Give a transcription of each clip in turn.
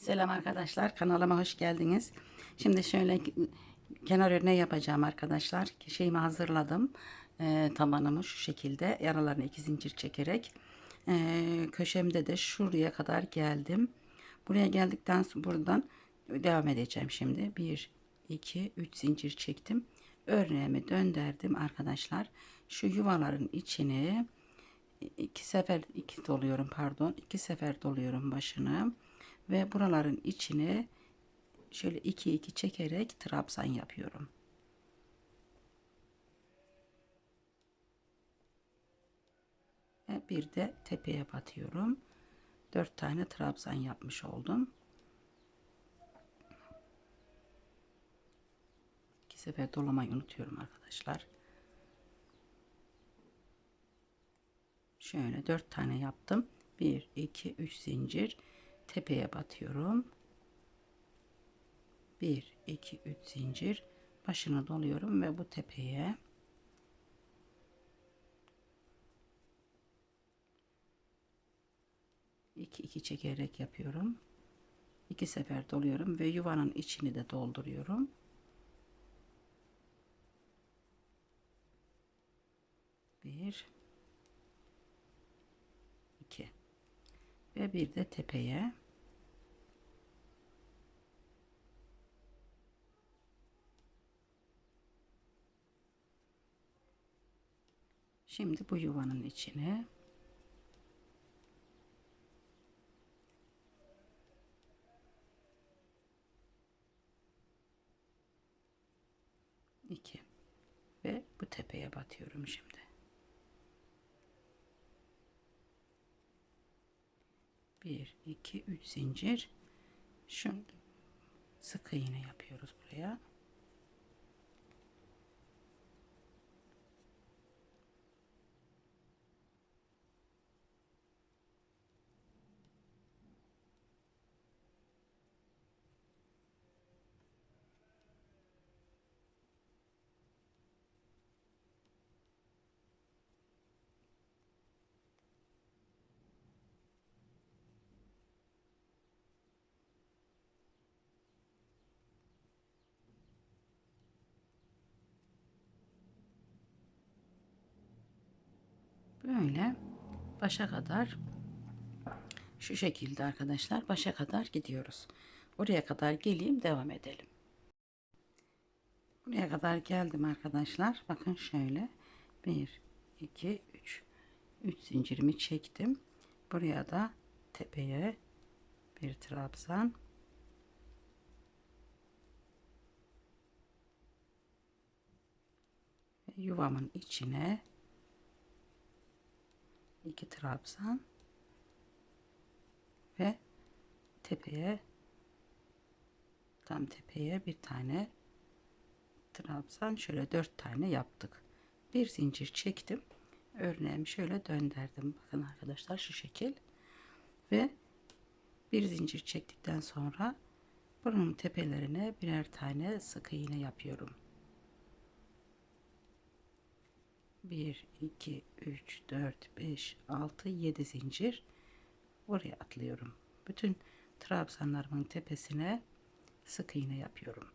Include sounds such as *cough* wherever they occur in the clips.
Selam arkadaşlar kanalıma hoş geldiniz. Şimdi şöyle kenar örneği yapacağım arkadaşlar. Şeyimi hazırladım. Ee, tabanımı şu şekilde yaralarını iki zincir çekerek ee, köşemde de şuraya kadar geldim. Buraya geldikten sonra buradan devam edeceğim şimdi. 1 2 3 zincir çektim. Örneğimi döndürdüm arkadaşlar. Şu yuvaların içine iki sefer iki doluyorum pardon. iki sefer doluyorum başını ve buraların içine şöyle iki iki çekerek trabzan yapıyorum. Ve bir de tepeye batıyorum. Dört tane trabzan yapmış oldum. İki sefer dolamayı unutuyorum arkadaşlar. Şöyle dört tane yaptım. Bir, iki, üç zincir tepeye batıyorum. 1 2 3 zincir başını doluyorum ve bu tepeye iki iki çekerek yapıyorum. İki sefer doluyorum ve yuvanın içini de dolduruyorum. Bir, iki ve bir de tepeye Şimdi bu yuvanın içine iki ve bu tepeye batıyorum şimdi. Bir, iki, üç zincir. Şimdi sık iğne yapıyoruz buraya. Böyle başa kadar şu şekilde arkadaşlar başa kadar gidiyoruz. Oraya kadar geleyim devam edelim. Buraya kadar geldim arkadaşlar. Bakın şöyle 1 2 3 3 zincirimi çektim. Buraya da tepeye bir trabzan yuvamın içine iki trabzan ve tepeye tam tepeye bir tane trabzan. Şöyle dört tane yaptık. Bir zincir çektim. Örneğimi şöyle döndürdüm. Bakın arkadaşlar şu şekil. Ve bir zincir çektikten sonra bunun tepelerine birer tane sık iğne yapıyorum 1 2 3 4 5 6 7 zincir. Oraya atlıyorum. Bütün trabzanlarımın tepesine sık iğne yapıyorum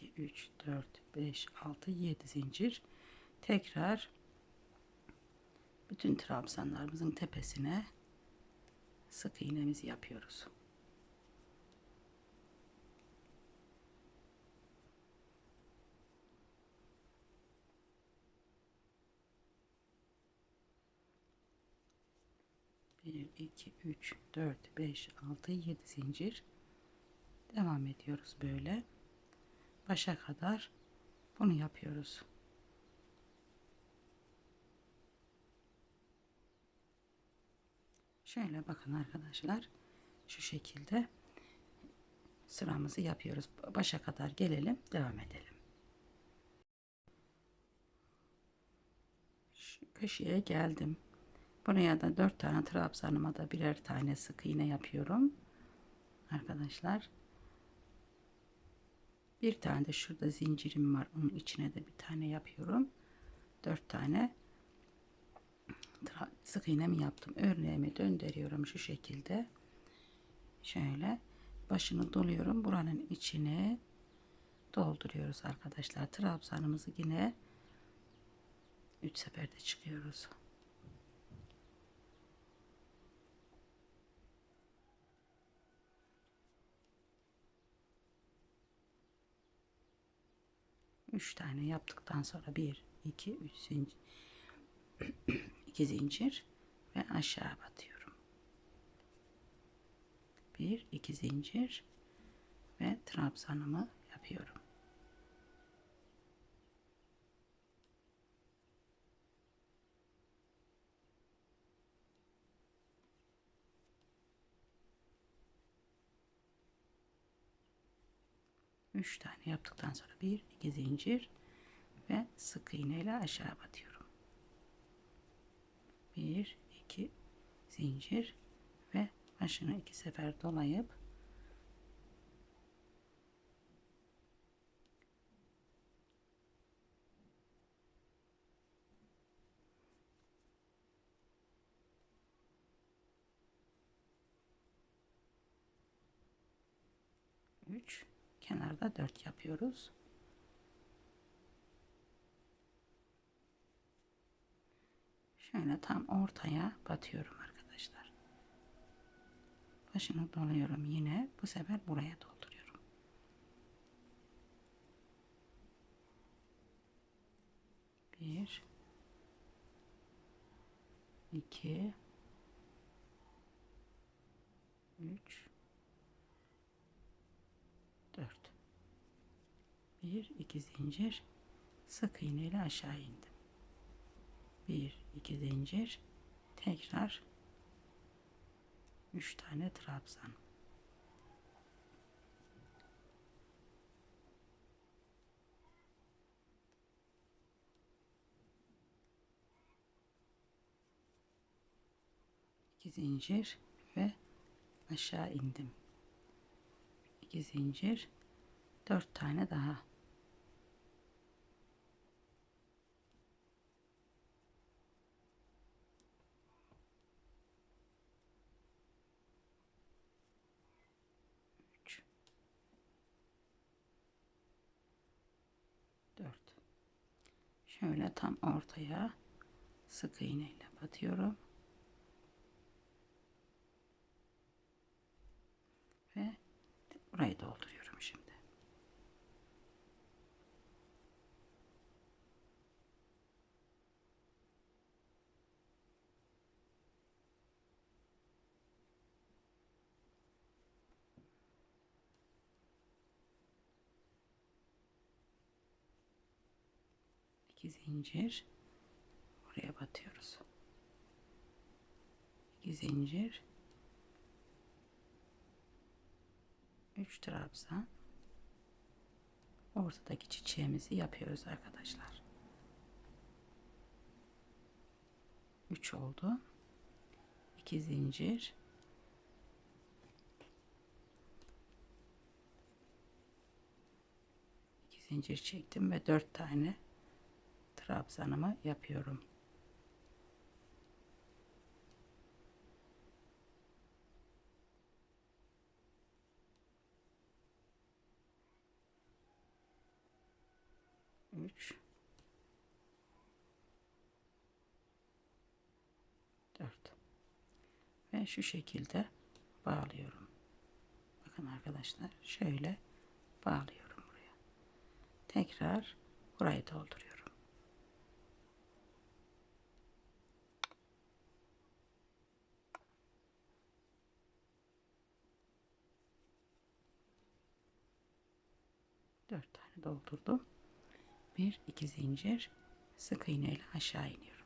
bir iki üç dört beş altı yedi zincir tekrar bütün trabzanlarımızın tepesine sık iğnemizi yapıyoruz. Bir, iki, üç, dört, beş, altı, yedi zincir. Devam ediyoruz böyle. Başa kadar bunu yapıyoruz. Şöyle bakın arkadaşlar. Şu şekilde sıramızı yapıyoruz. Başa kadar gelelim. Devam edelim. Şu köşeye geldim. Buraya da 4 tane trabzanıma da birer tane sık iğne yapıyorum. Arkadaşlar. Bir tane de şurada zincirim var. Onun içine de bir tane yapıyorum. 4 tane sık iğnemi yaptım. Örneğimi döndürüyorum şu şekilde. Şöyle başını doluyorum. Buranın içine dolduruyoruz arkadaşlar. Trabzanımızı yine 3 seferde çıkıyoruz. Üç tane yaptıktan sonra bir, iki, üç zincir, *clears throat* iki zincir ve aşağı batıyorum. Bir, iki zincir ve trabzanımı yapıyorum. Üç tane yaptıktan sonra bir iki zincir ve sık iğne ile aşağı batıyorum. Bir iki zincir ve başını iki sefer dolayıp üç kenarda dört yapıyoruz. Şöyle tam ortaya batıyorum arkadaşlar. Başını doluyorum yine. Bu sefer buraya dolduruyorum. Bir, iki, üç, dört. Bir, iki zincir sık iğne ile aşağı indim. Bir, iki zincir tekrar üç tane trabzan. iki zincir ve aşağı indim. İki zincir dört tane daha. Dört. Şöyle tam ortaya sık iğneyle batıyorum. ve burayı dolduruyorum şimdi. İki zincir buraya batıyoruz. İki zincir 3 trabzan. Ortadaki çiçeğimizi yapıyoruz arkadaşlar. 3 oldu. 2 zincir. İki zincir çektim ve 4 tane trabzanımı yapıyorum 3 4 ve şu şekilde bağlıyorum. Bakın arkadaşlar şöyle bağlıyorum buraya. Tekrar burayı dolduruyorum. Dört tane doldurdum bir iki zincir sık iğne ile aşağı iniyorum.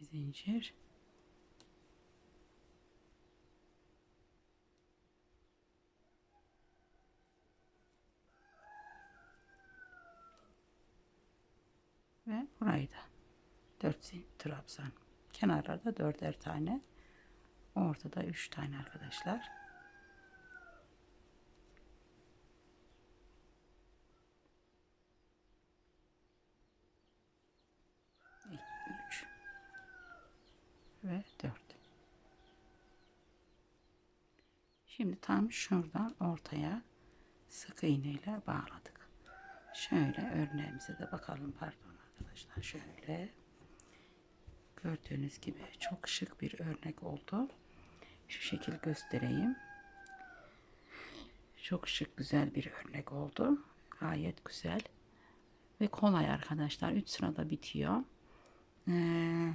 2 zincir. Ve burayı da 4 trabzan. Kenarlarda dörder tane. Ortada 3 tane arkadaşlar. 4. Şimdi tam şuradan ortaya sık iğneyle bağladık. Şöyle örneğimize de bakalım pardon arkadaşlar şöyle gördüğünüz gibi çok şık bir örnek oldu. Şu şekil göstereyim. Çok şık güzel bir örnek oldu. Gayet güzel ve kolay arkadaşlar. 3 sırada bitiyor. Ee,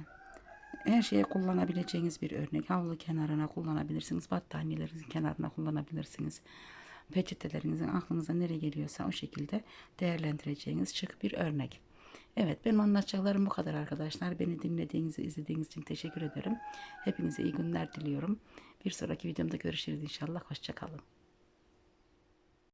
her şeye kullanabileceğiniz bir örnek. Havlu kenarına kullanabilirsiniz. Battaniyelerinizin kenarına kullanabilirsiniz. Peçetelerinizin aklınıza nereye geliyorsa o şekilde değerlendireceğiniz şık bir örnek. Evet benim anlatacaklarım bu kadar arkadaşlar. Beni dinlediğiniz, izlediğiniz için teşekkür ederim. Hepinize iyi günler diliyorum. Bir sonraki videomda görüşürüz inşallah. Hoşçakalın.